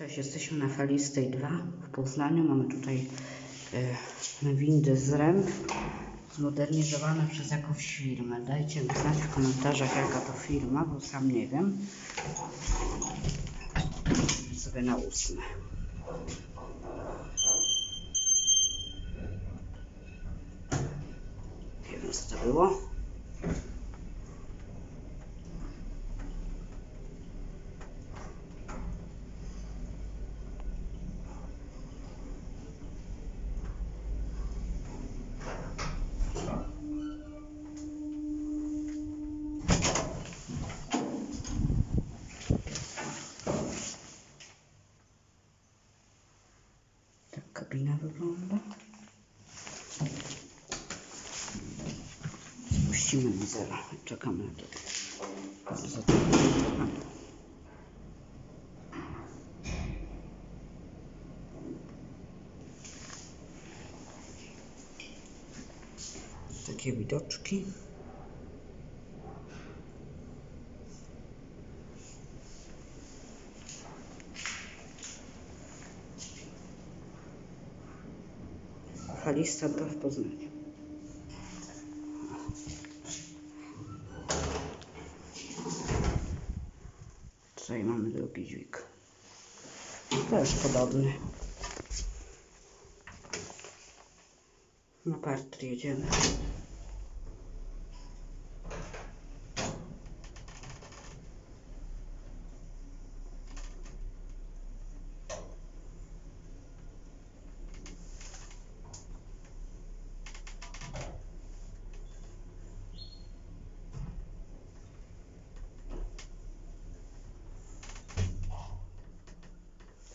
Cześć, jesteśmy na Falistej 2 w Poznaniu. Mamy tutaj e, windy z ręb zmodernizowane przez jakąś firmę. Dajcie mi znać w komentarzach jaka to firma, bo sam nie wiem. Sobie na ósme. Nie wiem co to było. Kabina wygląda. Spuścimy na zero. Czekamy na to. Takie widoczki. Halista 2 w Poznaniu. Tutaj mamy drugi dźwig. Też podobny. Na parter jedziemy.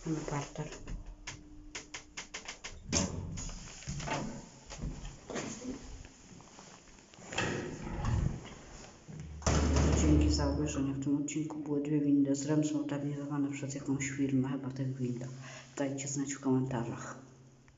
Parter. Dzięki za obejrzenie. W tym odcinku były dwie windy z rem zmodernizowane przez jakąś firmę, chyba tych winda. Dajcie znać w komentarzach.